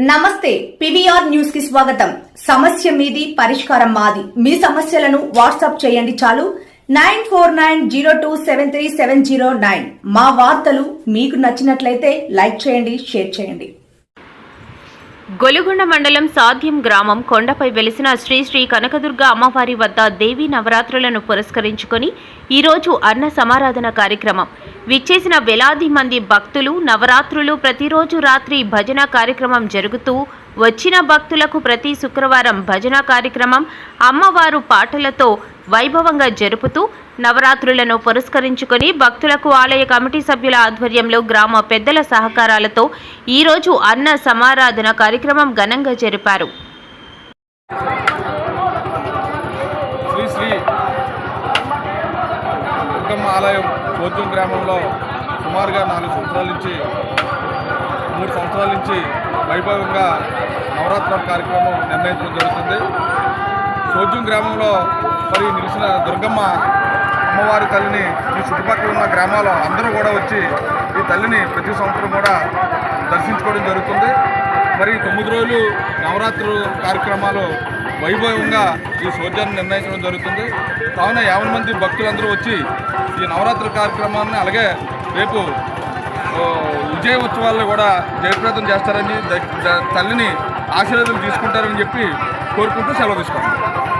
నమస్తే పివిఆర్ న్యూస్కి స్వాగతం. సమస్య మీది పరిష్కారం మాది. మీ సమస్యలను వాట్సాప్ చేయండి చాలు. Nine four nine zero two seven three seven zero nine. మా వార్తలు మీకు నచ్చినట్లయితే లైక్ చేయండి షేర్ చేయండి. గొలుగొండ మండలం సాధ్యం గ్రామం కొండపై వెలిసిన శ్రీ శ్రీ కనకదుర్గ అమ్మవారి వద్ద దేవీ నవరాత్రులను పురస్కరించుకొని ఈరోజు అన్న సమారాధన కార్యక్రమం. విచ్చేసిన వేలాది మంది భక్తులు నవరాత్రులు ప్రతిరోజు రాత్రి భజన కార్యక్రమం జరుగుతూ వచ్చిన భక్తులకు ప్రతి శుక్రవారం భజన కార్యక్రమం అమ్మవారు పాటలతో వైభవంగా జరుపుతూ నవరాత్రులను పురస్కరించుకుని భక్తులకు ఆలయ కమిటీ సభ్యుల ఆధ్వర్యంలో గ్రామ పెద్దల సహకారాలతో ఈరోజు అన్న సమారాధన కార్యక్రమం ఘనంగా జరిపారు. ఆలయం బోధం గ్రామంలో సుమారుగా నాలుగు సంవత్సరాల నుంచి మూడు సంవత్సరాల నుంచి వైభవంగా నవరాత్రుల కార్యక్రమం నిర్ణయించడం జరుగుతుంది. సోద్యం గ్రామంలో మరి నిలిచిన దుర్గమ్మ అమ్మవారి తల్లిని ఈ చుట్టుపక్కల ఉన్న గ్రామాల అందరూ కూడా వచ్చి ఈ తల్లిని ప్రతి సంవత్సరం కూడా దర్శించుకోవడం జరుగుతుంది. మరి తొమ్మిది రోజులు నవరాత్రులు కార్యక్రమాలు వైభవంగా ఈ సోద్యాన్ని నిర్ణయించడం జరుగుతుంది. కావున యాభై మంది భక్తులందరూ వచ్చి ఈ నవరాత్రి కార్యక్రమాన్ని అలాగే రేపు విజయ ఉత్సవాల్లో కూడా జయప్రదం చేస్తారని తల్లిని ఆశీర్వాదం తీసుకుంటారని చెప్పి కోరుకుంటూ సెలవు తీసుకుంటాం